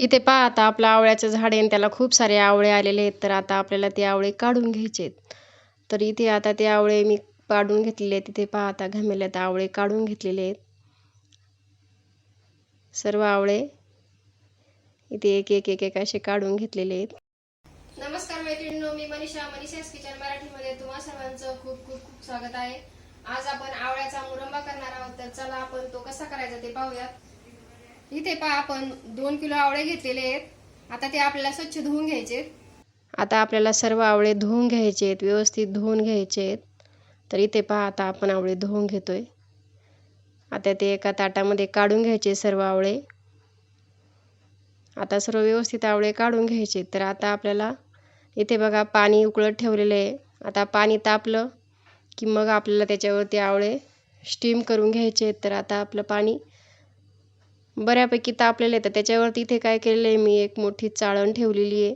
इथे पहा आता आपलं आवळ्याचं झाड आहे त्याला खूप सारे आवळे आलेले आहेत. तर आता आपल्याला ते आवळे काढून घ्यायचे आहेत. तर इथे आता ते आवळे मी काढून घेतलेले आहेत. तिथे पहा आता घमेल्यात आवळे काढून घेतलेले आहेत. सर्व आवळे इथे एक एक एक एक असे काढून घेतलेले आहेत. नमस्कार मैत्रिणींनो मी मनीषा मनीषास किचन मराठीमध्ये तुम्हा सर्वांचं खूप खूप खूप स्वागत आहे. आज आपण आवळ्याचा मुरंबा करणार आहोत. तर चला आपण तो कसा करायचा ते पाहूयात. इथे पहा आपण दोन किलो आवळे घेतलेले आहेत. आता ते आपल्याला स्वच्छ धुवून घ्यायचे आता आपल्याला सर्व आवळे धुवून घ्यायचे आहेत व्यवस्थित धुवून घ्यायचे आहेत. तर इथे पहा आता आपण आवळे धुवून घेतोय. आता ते एका ताटामध्ये काढून घ्यायचे सर्व आवळे. आता सर्व व्यवस्थित आवळे काढून घ्यायचे. तर आता आपल्याला इथे बघा पाणी उकळत ठेवलेलं आहे. आता पाणी तापलं की मग आपल्याला त्याच्यावरती आवळे स्टीम करून घ्यायचे आहेत. तर आता आपलं पाणी बऱ्यापैकी तापलेलं आहे. तर त्याच्यावरती इथे काय केलेलं आहे? मी एक मोठी चाळण ठेवलेली आहे.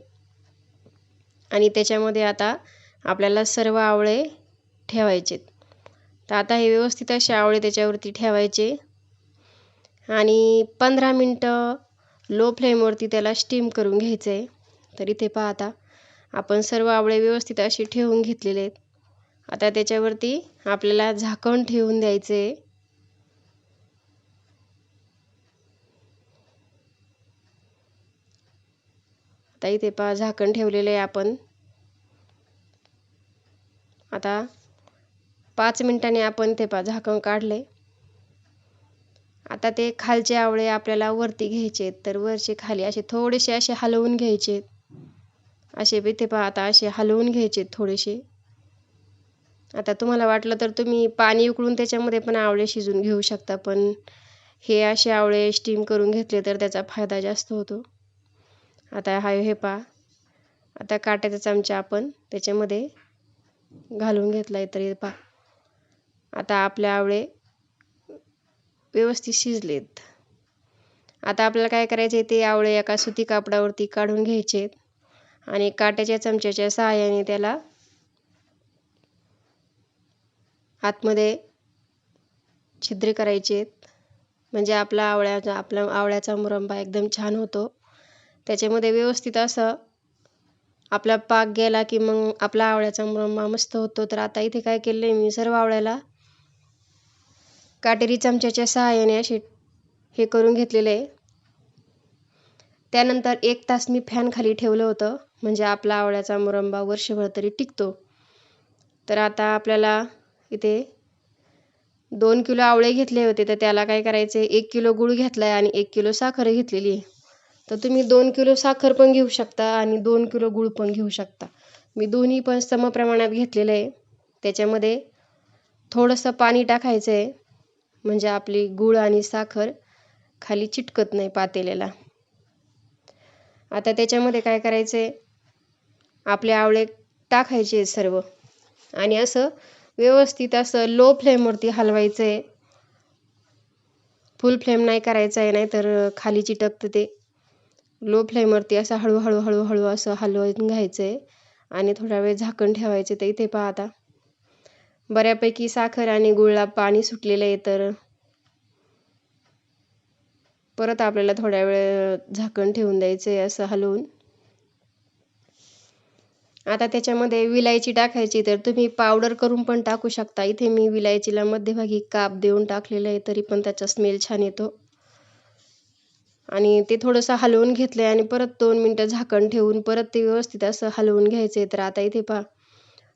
आणि त्याच्यामध्ये आता आपल्याला सर्व आवळे ठेवायचे तर आता हे व्यवस्थित असे आवळे त्याच्यावरती ठेवायचे. आणि पंधरा मिनटं लो फ्लेमवरती त्याला स्टीम करून घ्यायचं आहे तर इथे पहा आता आपण सर्व आवळे व्यवस्थित असे ठेवून घेतलेले आहेत. आता त्याच्यावरती आपल्याला झाकण ठेवून द्यायचे आहे आता इथे पहा झाकण ठेवलेलं आहे आपण. आता पाच मिनिटांनी आपण ते पहा झाकण काढले आता ते खालचे आवळे आपल्याला वरती घ्यायचे तर वरचे खाली असे थोडेसे असे हलवून घ्यायचे असे बी ते पहा आता असे हलवून घ्यायचे थोडेसे. आता तुम्हाला वाटलं तर तुम्ही पाणी उकळून त्याच्यामध्ये पण आवळे शिजून घेऊ शकता पण हे असे आवळे स्टीम करून घेतले तर त्याचा फायदा जास्त होतो. आता हा हे पहा. आता काट्याचा चमचा आपण त्याच्यामध्ये घालून घेतला आहे तरी पहा. आता आपल्या आवळे व्यवस्थित शिजलेत. आता आपल्याला काय करायचे ते आवळे एका सुती कापडावरती काढून घ्यायचे आणि काट्याच्या चमच्याच्या सहाय्याने त्याला आतमध्ये छिद्रे करायचे म्हणजे आपला आवळ्याचा आपला आवळ्याचा मुरंबा एकदम छान होतो. त्याच्यामध्ये व्यवस्थित असं आपला पाक गेला की मग आपला आवळ्याचा मुरंबा मस्त होतो. तर आता इथे काय केलं आहे मी? सर्व आवळ्याला काटेरी चमच्याच्या सहाय्याने असे हे करून घेतलेलं आहे. त्यानंतर एक तास मी फॅन खाली ठेवलं होतं. म्हणजे आपला आवळ्याचा मुरंबा वर्षभर तरी टिकतो. तर आता आपल्याला इथे दोन किलो आवळे घेतले होते. तर त्याला काय करायचे एक किलो गूळ घेतला आहे आणि एक किलो साखर घेतलेली आहे. तर तुम्ही दोन किलो साखर पण घेऊ शकता आणि दोन किलो गूळ पण घेऊ शकता. मी दोन्ही पण समप्रमाणात घेतलेलं आहे. त्याच्यामध्ये थोडंसं पाणी टाकायचं आहे म्हणजे आपली गूळ आणि साखर खाली चिटकत नाही पातेल्याला. आता त्याच्यामध्ये काय करायचं आहे आपले आवळे टाकायचे सर्व. आणि असं व्यवस्थित असं लो फ्लेमवरती हलवायचं आहे फुल फ्लेम नाही करायचं आहे नाही तर खाली चिटकतं ते. लो फ्लेमवरती असं हळूहळू हळूहळू असं हलवून घ्यायचं आहे आणि थोडा वेळ झाकण ठेवायचे. तर इथे पहा आता. बऱ्यापैकी साखर आणि गुळला पाणी सुटलेलं आहे तर परत आपल्याला थोड्या वेळ झाकण ठेवून द्यायचं आहे असं हलवून. आता त्याच्यामध्ये विलायची टाकायची तर तुम्ही पावडर करून पण टाकू शकता. इथे मी विलायचीला मध्यभागी काप देऊन टाकलेलं आहे तरी पण त्याचा स्मेल छान येतो. आणि ते थोडंसं हलवून घेतलं आहे आणि परत दोन मिनटं झाकण ठेवून परत ते व्यवस्थित असं हलवून घ्यायचं आहे. तर आता इथे पहा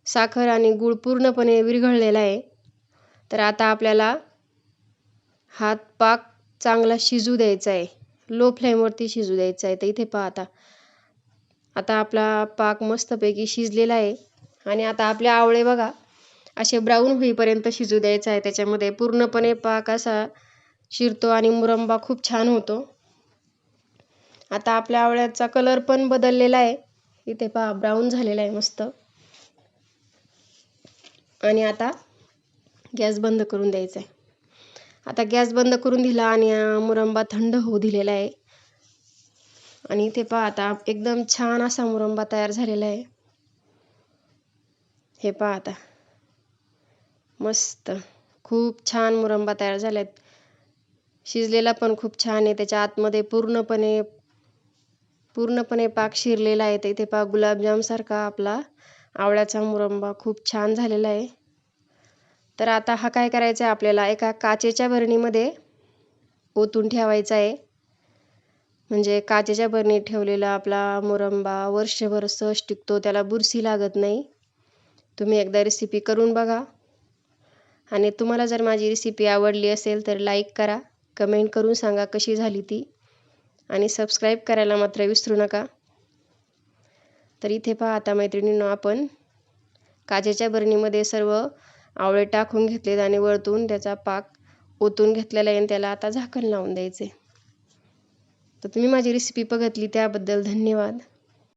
साखर आणि गूळ पूर्णपणे विरघळलेला आहे. तर आता आपल्याला हात पाक चांगला शिजू द्यायचा आहे. लो फ्लेमवरती शिजू द्यायचा आहे. तर इथे पहा आता. आता आपला पाक मस्तपैकी शिजलेला आहे. आणि आता आपले आवळे बघा असे ब्राऊन होईपर्यंत शिजू द्यायचा आहे. त्याच्यामध्ये पूर्णपणे पाक असा शिरतो आणि मुरंबा खूप छान होतो. आता आपल्या आवळ्याचा कलर पण बदललेला आहे. इथे पहा ब्राऊन झालेला आहे मस्त. आणि आता गॅस बंद करून द्यायचा आहे आता गॅस बंद करून दिला आणि मुरंबा थंड होऊ दिलेला आहे. आणि इथे पहा आता एकदम छान असा मुरंबा तयार झालेला आहे. हे पहा आता. मस्त. खूप छान मुरंबा तयार झाल्यात शिजलेला पण खूप छान आहे. त्याच्या आतमध्ये पूर्णपणे पूर्णपणे पाक शिरलेला आहे. तर इथे पा गुलाबजामसारखा आपला आवळ्याचा मुरंबा खूप छान झालेला आहे. तर आता हा काय करायचा आहे आपल्याला? एका काचेच्या भरणीमध्ये ओतून ठेवायचा आहे. म्हणजे काचेच्या बरणीत ठेवलेला आपला मुरंबा वर्षभर सहज टिकतो त्याला बुरशी लागत नाही. तुम्ही एकदा रेसिपी करून बघा. आणि तुम्हाला जर माझी रेसिपी आवडली असेल तर लाईक करा. कमेंट करून सांगा कशी झाली ती. आणि सबस्क्राईब करायला मात्र विसरू नका. तर इथे पहा आता मैत्रिणींनो आपण काचेच्या बरणीमध्ये सर्व आवळे टाकून घेतलेत आणि वरतून त्याचा पाक ओतून घेतलेला आहे आणि त्याला आता झाकण लावून द्यायचे तर तुम्ही माझी रेसिपी बघितली त्याबद्दल धन्यवाद.